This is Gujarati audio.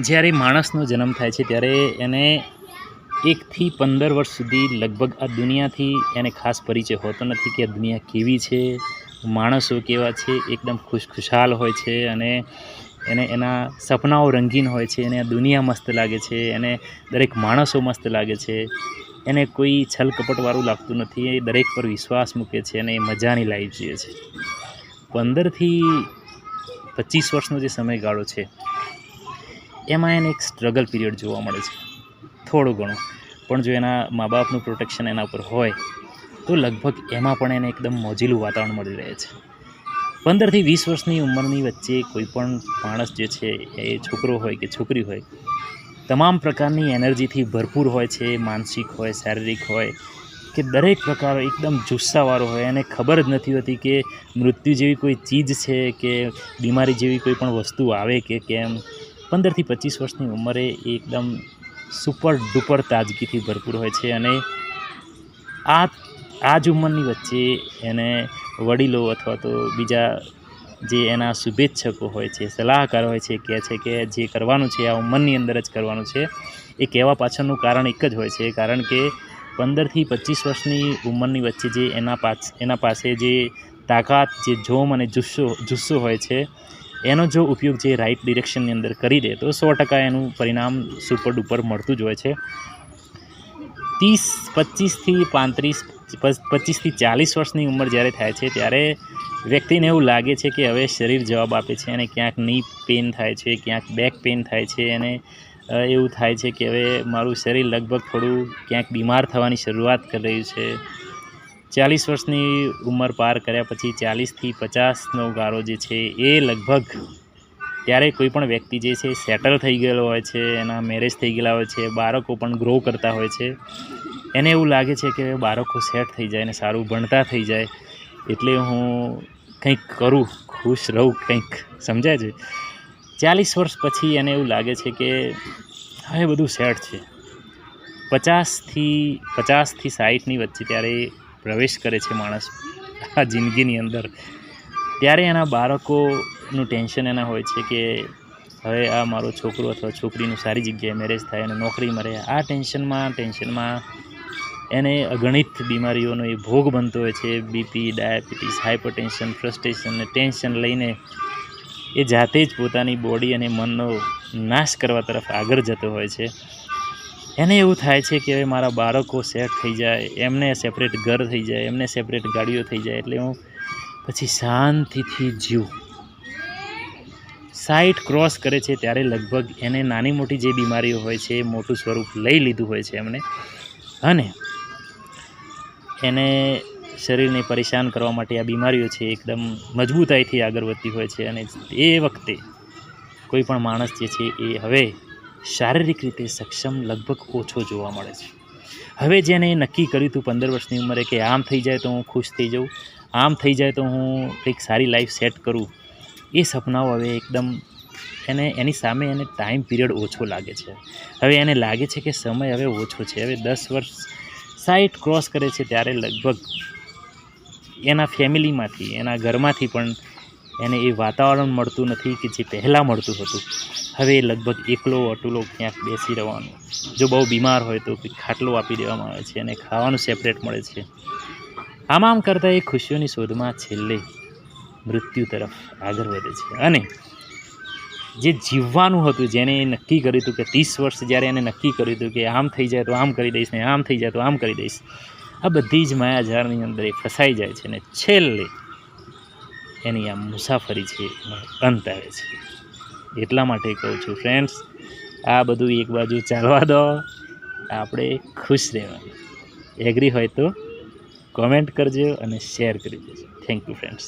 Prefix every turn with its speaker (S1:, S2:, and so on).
S1: જ્યારે માણસનો જન્મ થાય છે ત્યારે એને એકથી પંદર વર્ષ સુધી લગભગ આ દુનિયાથી એને ખાસ પરિચય હોતો નથી કે આ દુનિયા કેવી છે, માણસો કેવા છે, એકદમ ખુશખુશાલ હોય છે અને એને એના સપનાઓ રંગીન હોય છે, એને આ દુનિયા મસ્ત લાગે છે, એને દરેક માણસો મસ્ત લાગે છે. એને કોઈ છલ કપટવાળું લાગતું નથી, એ દરેક પર વિશ્વાસ મૂકે છે અને એ મજાની લાઈફ જીવે છે. પંદરથી પચીસ વર્ષનો જે સમયગાળો છે એમાં એને એક સ્ટ્રગલ પીરિયડ જોવા મળે છે. થોડું ઘણું. પણ જો એના મા બાપનું પ્રોટેક્શન એના ઉપર હોય, તો લગભગ એમાં પણ એને એકદમ મોજીલું વાતાવરણ મળી રહે છે. પંદરથી વીસ વર્ષની ઉંમરની વચ્ચે કોઈ પણ માણસ જે છે, એ છોકરો હોય કે છોકરી હોય, તમામ પ્રકારની એનર્જીથી ભરપૂર હોય છે, માનસિક હોય, શારીરિક હોય, કે દરેક પ્રકાર એકદમ જુસ્સાવાળો હોય. એને ખબર જ નથી હોતી કે મૃત્યુ જેવી કોઈ ચીજ છે કે બીમારી જેવી કોઈ પણ વસ્તુ આવે કે કેમ. પંદરથી પચીસ વર્ષની ઉંમરે એકદમ સુપર ડુપર તાજગીથી ભરપૂર હોય છે અને આ આ જ ઉંમરની વચ્ચે એને વડીલો અથવા તો બીજા જે એના શુભેચ્છકો હોય છે, સલાહકાર હોય છે, કહે છે કે જે કરવાનું છે, આ ઉંમરની અંદર જ કરવાનું છે, એ કહેવા પાછળનું કારણ એક જ હોય છે. કારણ કે પંદરથી પચીસ વર્ષની ઉંમરની વચ્ચે જે એના પાછ, એના પાસે જે તાકાત, જે જોમ અને જુસ્સો જુસ્સો હોય છે એનો જો ઉપયોગ જે રાઈટ ડિરેક્શનની અંદર કરી દે, તો સો ટકા એનું પરિણામ સુપર ડુપર મળતું જ હોય છે. ત્રીસ, પચીસથી પાંત્રીસ પચીસથી ચાલીસ વર્ષની ઉંમર જ્યારે થાય છે, ત્યારે વ્યક્તિને એવું લાગે છે કે હવે શરીર જવાબ આપે છે અને ક્યાંકની પેન થાય છે, ક્યાંક બેક પેન થાય છે અને એવું થાય છે કે હવે મારું શરીર લગભગ થોડું ક્યાંક બીમાર થવાની શરૂઆત કરી રહ્યું છે. ચાલીસ વર્ષની ઉંમર પાર કર્યા પછી ચાલીસથી પચાસનો ગાળો જે છે એ લગભગ ત્યારે કોઈ પણ વ્યક્તિ જે છે સેટલ થઈ ગયેલો હોય છે, એના મેરેજ થઈ ગયેલા હોય છે, બાળકો પણ ગ્રો કરતા હોય છે. એને એવું લાગે છે કે બાળકો સેટ થઈ જાય અને સારું ભણતા થઈ જાય એટલે હું કંઈક કરું, ખુશ રહું કંઈક, સમજાય છે? ચાલીસ વર્ષ પછી એને એવું લાગે છે કે હવે બધું સેટ છે. પચાસથી પચાસથી સાઠની વચ્ચે ત્યારે પ્રવેશ કરે છે માણસ આ જિંદગીની અંદર. ત્યારે એના બાળકોનું ટેન્શન એના હોય છે કે હવે આ મારો છોકરો અથવા છોકરીનું સારી જગ્યાએ મેરેજ થાય અને નોકરી મળે આ ટેન્શનમાં ટેન્શનમાં એને અગણિત બીમારીઓનો એ ભોગ બનતો હોય છે. બીપી ડાયાબિટીસ હાઇપરટેન્શન ફ્રસ્ટ્રેશન ને ટેન્શન લઈને એ જાતે જ પોતાની બોડી અને મનનો નાશ કરવા તરફ આગળ જતો હોય છે. એને એવું થાય છે કે હવે મારા બાળકો સેટ થઈ જાય, એમને સેપરેટ ઘર થઈ જાય, એમને સેપરેટ ગાડીઓ થઈ જાય એટલે હું પછી શાંતિથી જીવું. સાઈટ ક્રોસ કરે છે ત્યારે લગભગ એને નાની મોટી જે બીમારીઓ હોય છે મોટું સ્વરૂપ લઈ લીધું હોય છે એમને. અને એને શરીરને પરેશાન કરવા માટે આ બીમારીઓ છે એકદમ મજબૂતાઈથી આગળ વધતી હોય છે અને એ વખતે કોઈ પણ માણસ જે છે એ હવે શારીરિક રીતે સક્ષમ લગભગ ઓછો જોવા મળે છે. હવે જેને નક્કી કર્યું હતું પંદર વર્ષની ઉંમરે કે આમ થઈ જાય તો હું ખુશ થઈ જાઉં, આમ થઈ જાય તો હું કંઈક સારી લાઈફ સેટ કરું, એ સપનાઓ હવે એકદમ એને, એની સામે એને ટાઈમ પીરિયડ ઓછો લાગે છે. હવે એને લાગે છે કે સમય હવે ઓછો છે. હવે દસ વર્ષ સાઈટ ક્રોસ કરે છે ત્યારે લગભગ એના ફેમિલીમાંથી એના ઘરમાંથી પણ એને એ વાતાવરણ મળતું નથી કે જે પહેલાં મળતું હતું. હવે લગભગ એકલો અટુલો ક્યાંક બેસી રહેવાનું. જો બહુ બીમાર હોય તો ખાટલો આપી દેવામાં આવે છે અને ખાવાનું સેપરેટ મળે છે. આમ આમ કરતાં એ ખુશીઓની શોધમાં છેલ્લે મૃત્યુ તરફ આગળ વધે છે. અને જે જીવવાનું હતું જેને એ નક્કી કર્યું હતું કે ત્રીસ વર્ષ જ્યારે એને નક્કી કર્યું હતું કે આમ થઈ જાય તો આમ કરી દઈશ ને આમ થઈ જાય તો આમ કરી દઈશ, આ બધી જ માયાજાળની અંદર એ ફસાઈ જાય છે. ને છેલ્લે એની આ મુસાફરી છે, અંત આવે છે. એટલા માટે કહું છું ફ્રેન્ડ્સ આ બધું એક બાજુ ચાલવા દો, આપણે ખુશ રહેવાનું. એગ્રી હોય તો કોમેન્ટ કરજો અને શેર કરી દેજો. Thank you friends